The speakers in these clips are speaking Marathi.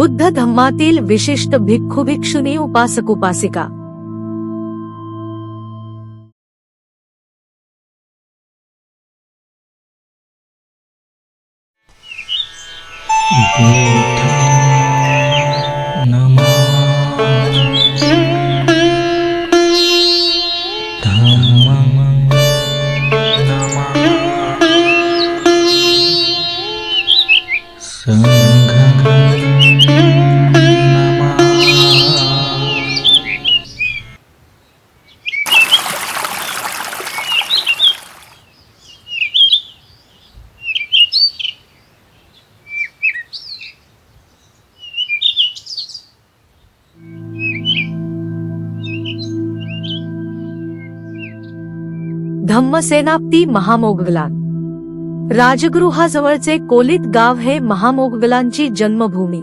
बुद्ध धम्मातील विशिष्ट भिक्खू भिक्षुनी उपासक उपासिका. धम्मसेनाप्ती महामोगलान राजगृहाजवळचे कोलित गाव हे महामोगलांची जन्मभूमी.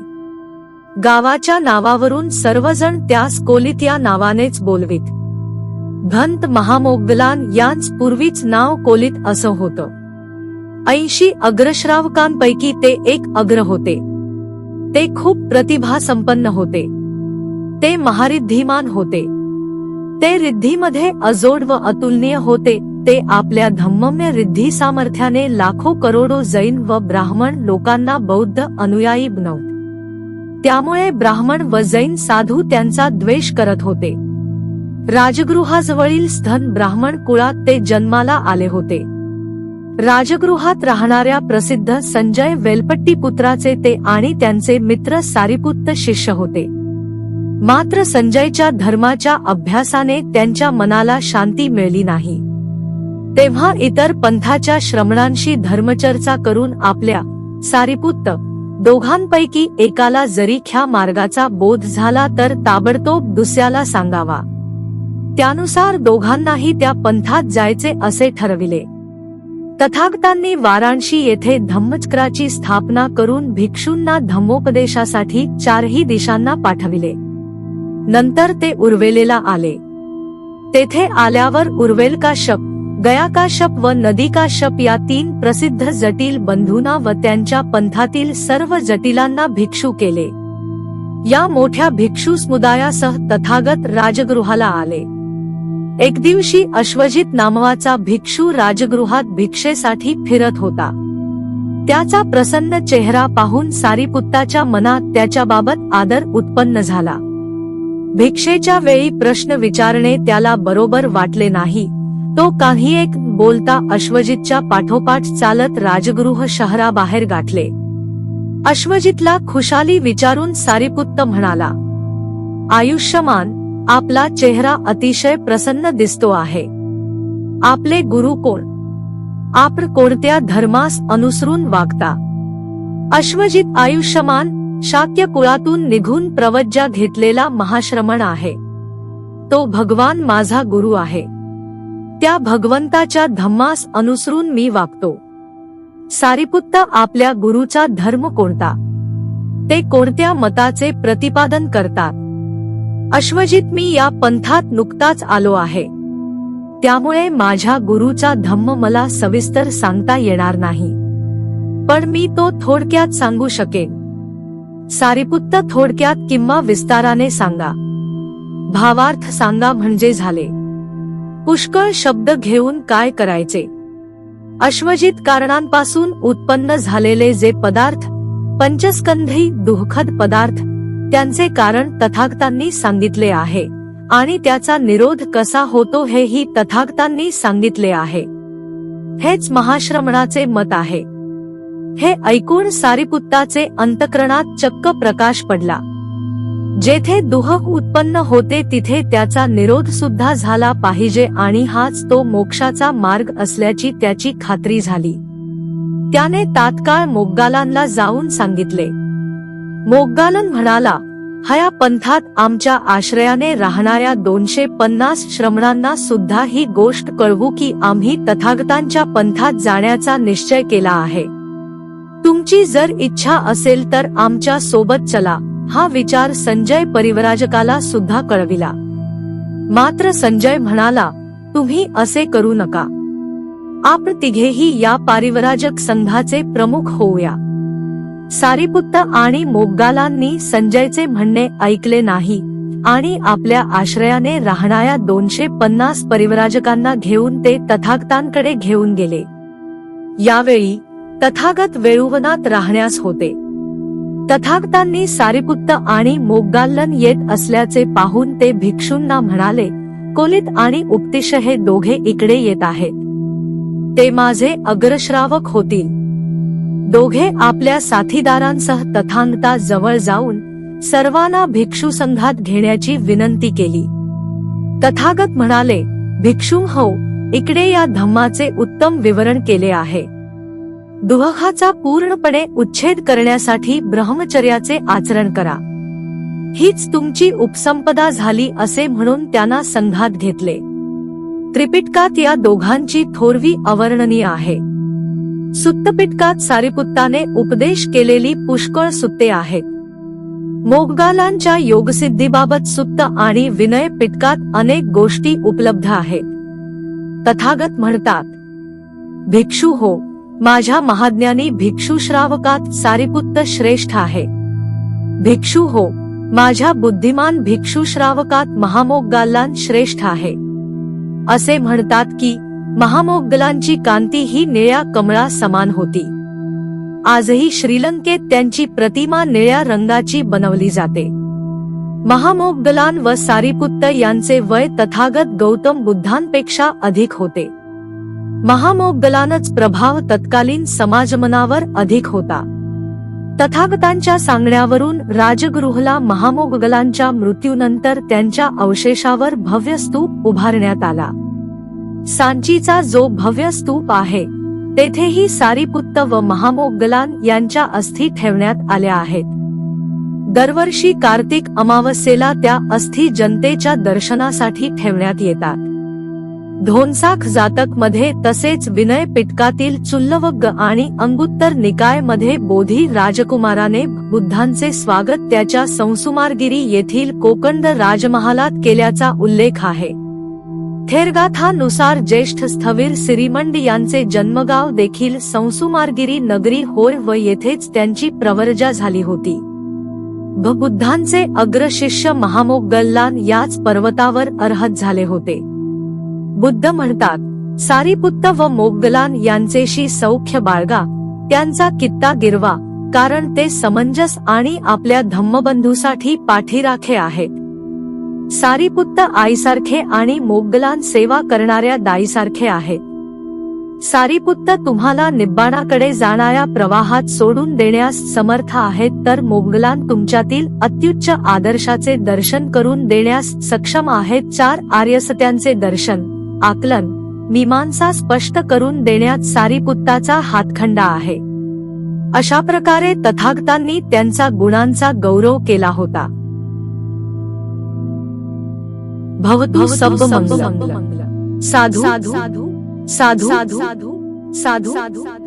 गावाच्या नावावरून सर्वजण त्यास कोलित या नावानेच बोलवीत. भंत महामोगलान यांच पूर्वीच नाव कोलित असं होतं. ऐंशी अग्रश्रावकांपैकी ते एक अग्र होते. ते खूप प्रतिभा संपन्न होते. ते महारिद्धिमान होते. ते रिद्धीमध्ये अजोड व अतुलनीय होते. ते आपल्या धम्मम्य रिद्धी सामर्थ्याने लाखो करोडो जैन व ब्राह्मण लोकांना बौद्ध अनुयायी बनवत त्यामुळे ब्राह्मण व जैन साधू त्यांचा द्वेष करत होते. राजगृहाजवळील स्थन ब्राह्मण कुळात ते जन्माला आले होते. राजगृहात राहणाऱ्या प्रसिद्ध संजय वेलपट्टी पुत्राचे ते आणि त्यांचे मित्र सारीपुत्त शिष्य होते. मात्र संजयच्या धर्माच्या अभ्यासाने त्यांच्या मनाला शांती मिळली नाही. तेव्हा इतर पंथाच्या श्रमणांशी धर्मचर्चा करून आपल्या सारीपुत्त दोघांपैकी एकाला जरी ख्या मार्गाचा बोध झाला तर ताबडतोब दुसऱ्याला सांगावा. त्यानुसार दोघांनाही त्या पंथात जायचे असे ठरविले. तथागतांनी वाराणसी येथे धम्मचक्राची स्थापना करून भिक्षूंना धम्मोपदेशासाठी चारही दिशांना पाठविले. नंतर ते उर्वेलेला आले. तेथे आल्यावर गया का शप व नदी काशप या तीन प्रसिद्ध जटिल बंधूंना व त्यांच्या पंथातील सर्व जटिलांना भिक्षू केले. या मोठ्या भिक्षू समुदायासह तथागत राजगृहाला आले. एक दिवशी अश्वजित नामवाचा भिक्षू राजगृहात भिक्षेसाठी फिरत होता. त्याचा प्रसन्न चेहरा पाहून सारीपुत्ताच्या मनात त्याच्याबाबत आदर उत्पन्न झाला. भिक्षेच्या वेळी प्रश्न विचारणे त्याला बरोबर वाटले नाही. तो काही एक बोलता अश्वजितच्या पाठोपाठ चालत राजगृह शहराबाहेर गाठले. अश्वजितला खुशाली विचारून सारीपुत्त म्हणाला आयुष्यमान आपला चेहरा अतिशय प्रसन्न दिसतो आहे. आपले गुरु कोण? आपण कोणत्या धर्मास अनुसरून वागता? अश्वजित आयुष्यमान शाक्य कुळातून निघून प्रवज्जा घेतलेला महाश्रमण आहे. तो भगवान माझा गुरु आहे. त्या भगवंताच्या धम्मास अनुसरून मी वागतो. सारीपुत्त आपल्या गुरुचा धर्म कोणता? ते कोणत्या मताचे प्रतिपादन करतात? अश्वजित मी या पंथात नुकताच आलो आहे. त्यामुळे माझ्या गुरुचा धम्म मला सविस्तर सांगता येणार नाही. पण मी तो थोडक्यात सांगू शकेन. सारीपुत्त थोडक्यात किंवा विस्ताराने सांगा. भावार्थ सांगा म्हणजे झाले. पुष्कळ शब्द घेऊन काय करायचे? अश्वजित कारणांपासून उत्पन्न झालेले जे पदार्थ पंचस्कंधी दुःखद पदार्थ त्यांचे कारण तथागतांनी सांगितले आहे. आणि त्याचा निरोध कसा होतो हेही तथागतांनी सांगितले आहे. हेच महाश्रमणाचे मत आहे. हे ऐकून सारीपुत्ताचे अंतकरणात चक्क प्रकाश पडला. जेथे दुहक उत्पन्न होते तिथे त्याचा निरोध सुद्धा झाला पाहिजे आणि हाच तो मोक्षाचा मार्ग असल्याची त्याची खात्री झाली. त्याने तात्काळ मोग्गालांना जाऊन सांगितले. मोग्गालन म्हणाला हया पंथात आमच्या आश्रयाने राहणाऱ्या दोनशे पन्नास श्रमणांना सुद्धा ही गोष्ट कळवू की आम्ही तथागतांच्या पंथात जाण्याचा निश्चय केला आहे. तुमची जर इच्छा असेल तर आमच्यासोबत चला. हा विचार संजय परिवराजकाला सुद्धा कळविला. मात्र संजय म्हणाला तुम्ही असे करू नका. आपण तिघेही या पारिवराजक संघाचे प्रमुख होऊया. सारीपुत्त आणि मोगगालांनी संजयचे म्हणणे ऐकले नाही आणि आपल्या आश्रयाने राहणाऱ्या दोनशे पन्नास परिवराजकांना घेऊन ते तथागतांकडे घेऊन गेले. यावेळी तथागत वेळुवनात राहण्यास होते. तथागतांनी सारीपुत्त आणि मोगगाल्लन येत असल्याचे पाहून ते भिक्षूंना म्हणाले कोलित आणि उपतिश हे दोघे इकडे येत आहेत. ते माझे अग्रश्रावक होतील. दोघे आपल्या साथीदारांसह तथांगता जवळ जाऊन सर्वांना भिक्षू संघात घेण्याची विनंती केली. तथागत म्हणाले भिक्षू हो इकडे या धम्माचे उत्तम विवरण केले आहे. दुहखाचा पूर्णपणे उच्छेद करण्यासाठी ब्रह्मचर्याचे आचरण करा. हीच तुमची उपसंपदा झाली असे म्हणून त्यांना संघात घेतले. त्रिपिटकात या दोघांची थोरवी अवर्णनीय आहे. सुत्तपिटकात सारिपुत्ताने उपदेश केलेली पुष्कळ सुत्ते आहेत. मोगगालांच्या योगसिद्धीबाबत सुत्त आणि विनय पिटकात अनेक गोष्टी उपलब्ध आहेत. तथागत म्हणतात भिक्षू हो माझ्या महाज्ञानी भिक्षू श्रावकात सारीपुत्त श्रेष्ठ आहे. भिक्षू हो माझ्या बुद्धिमान भिक्षू श्रावकात महामोगगालान श्रेष्ठ आहे. असे म्हणतात की महामोगलांची कांती ही निळ्या कमळा समान होती. आजही श्रीलंकेत त्यांची प्रतिमा निळ्या रंगाची बनवली जाते. महामोग्गलान व सारीपुत्त यांचे वय तथागत गौतम बुद्धांपेक्षा अधिक होते. महामोगलानच प्रभाव तत्कालीन समाजमनावर अधिक होता. तथागतांच्या सांगण्यावरून राजगृहला महामोगलांच्या मृत्यूनंतर त्यांच्या अवशेषावर भव्य स्तूप उभारण्यात आला. सांचीचा जो भव्य स्तूप आहे तेथेही सारीपुत्त व महामोगलान यांच्या अस्थी ठेवण्यात आल्या आहेत. दरवर्षी कार्तिक अमावस्येला त्या अस्थी जनतेच्या दर्शनासाठी ठेवण्यात येतात. धोनसाख जातकमध्ये तसेच विनय पिटकातील चुल्लवग्ग आणि अंगुत्तर निकायमध्ये बोधी राजकुमाराने बुद्धांचे स्वागत त्याच्या संसुमारगिरी येथील कोकंद राजमहालात केल्याचा उल्लेख आहे. थेरगाथानुसार ज्येष्ठ स्थवीर सिरीमंड यांचे जन्मगाव देखील संसुमारगिरी नगरी होय व येथेच त्यांची प्रवर्जा झाली होती. बुद्धांचे अग्रशिष्य महामोगल्लान याच पर्वतावर अर्हत झाले होते. बुद्ध म्हणतात सारीपुत्त व मोगलान यांचेशी सौख्य बाळगा त्यांचा कित्ता गिरवा कारण ते समंजस आणि आपल्या धम्मबंधूसाठी पाठीराखे आहेत. सारीपुत्त आईसारखे आणि मोगलान सेवा करणाऱ्या दाईसारखे आहेत. सारीपुत्त तुम्हाला निब्बाणाकडे जाणाऱ्या प्रवाहात सोडून देण्यास समर्थ आहेत तर मोगलान तुमच्यातील अत्युच्च आदर्शाचे दर्शन करून देण्यास सक्षम आहेत चार आर्यसत्यांचे दर्शन. आकलन मीमांसा स्पष्ट करून देण्यात सारीपुत्ताचा हातखंडा आहे. अशा प्रकारे तथागतांनी त्यांचा गुणांचा गौरव केला होता. भवतु सब मंगलम साधू साधू साधू साधू साधू साधू